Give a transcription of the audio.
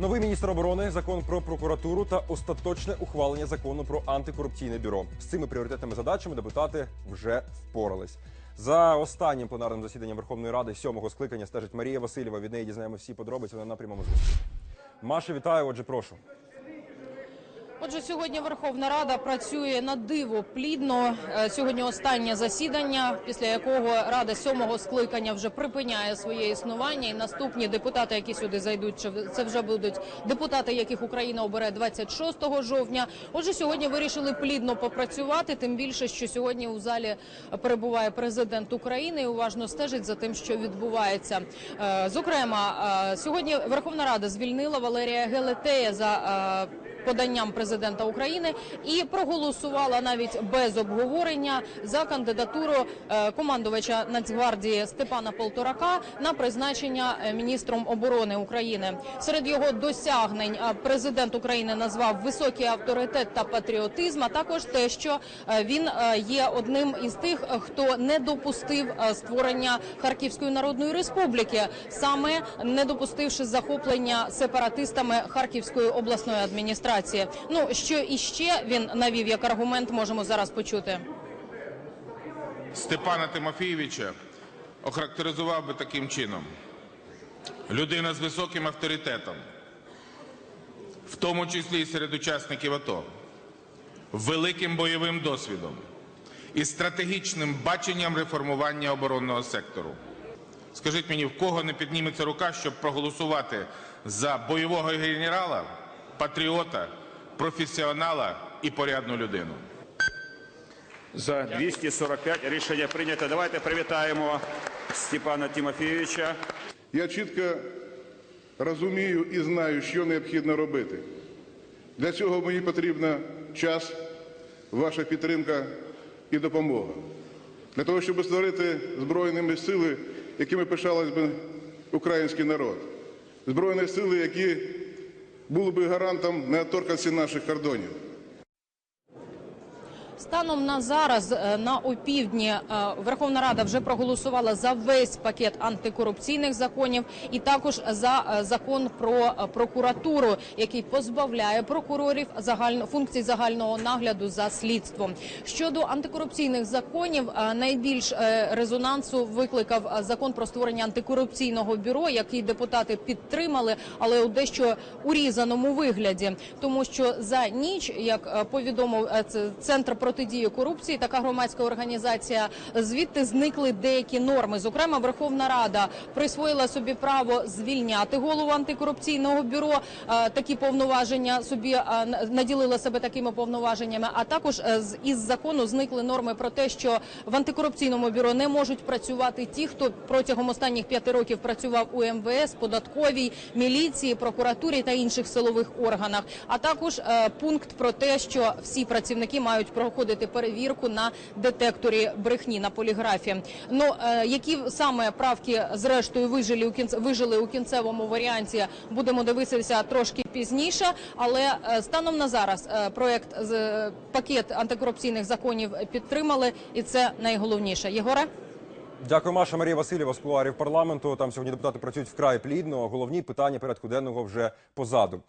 Новий міністр оборони, закон про прокуратуру та остаточне ухвалення закону про антикорупційне бюро. З цими пріоритетними задачами депутати вже впорались. За останнім пленарним засіданням Верховної Ради сьомого скликання стежить Марія Васильєва. Від неї дізнаємо всі подробиці. Вона на прямому зв'язку. Маша, вітаю. Отже, прошу. Отже, сьогодні Верховна Рада працює на диво плідно. Е, Сьогодні останнє засідання, після якого Рада сьомого скликання вже припиняє своє існування. І наступні депутати, які сюди зайдуть, це вже будуть депутати, яких Україна обере 26 жовтня. Отже, сьогодні вирішили плідно попрацювати. Тим більше, що сьогодні у залі перебуває президент України і уважно стежить за тим, що відбувається. Е, Зокрема, е, сьогодні Верховна Рада звільнила Валерія Гелетея за. Поданням президента України і проголосувала навіть без обговорення за кандидатуру е, командувача Нацгвардії Степана Полторака на призначення е, міністром оборони України. Серед його досягнень е, президент України назвав високий авторитет та патріотизм, а також те, що він є одним із тих, хто не допустив створення Харківської народної республіки, саме не допустивши захоплення сепаратистами Харківської обласної адміністрації. Ну що іще він навів як аргумент, можемо зараз почути. Степана Тимофійовича охарактеризував би таким чином: людина з високим авторитетом, в тому числі і серед учасників АТО, великим бойовим досвідом і стратегічним баченням реформування оборонного сектору. Скажіть мені, в кого не підніметься рука, щоб проголосувати за бойового генерала, патріота, професіонала і порядну людину? За 245 рішення прийнято. Давайте привітаємо Степана Тимофійовича. Я чітко розумію і знаю, що необхідно робити. Для цього мені потрібен час, ваша підтримка і допомога. Для того, щоб створити збройними сили, якими пишалась би український народ. Збройні сили, які були би гарантом неоторканності наших кордонів. Станом на зараз е, на опівдні е, Верховна Рада вже проголосувала за весь пакет антикорупційних законів і також за е, закон про прокуратуру, який позбавляє прокурорів загально функцій загального нагляду за слідством. Щодо антикорупційних законів, найбільш резонансу викликав закон про створення антикорупційного бюро, який депутати підтримали, але у дещо урізаному вигляді, тому що за ніч, як повідомив це центр протидії корупції, така громадська організація, звідти зникли деякі норми. Зокрема, Верховна Рада присвоїла собі право звільняти голову антикорупційного бюро. Е, Такі повноваження собі е, наділила себе такими повноваженнями. А також е, із закону зникли норми про те, що в антикорупційному бюро не можуть працювати ті, хто протягом останніх п'яти років працював у МВС, податковій, міліції, прокуратурі та інших силових органах. А також пункт про те, що всі працівники мають проходити перевірку на детекторі брехні на поліграфі. Ну е, які саме правки зрештою вижили у кінц... вижили у кінцевому варіанті, будемо дивитися трошки пізніше. Але е, станом на зараз е, проект з пакет антикорупційних законів підтримали, і це найголовніше. Єгоре. Дякую, Маша Марія Васильєва з кулуарів парламенту. Там сьогодні депутати працюють вкрай плідно. Головні питання порядку денного вже позаду.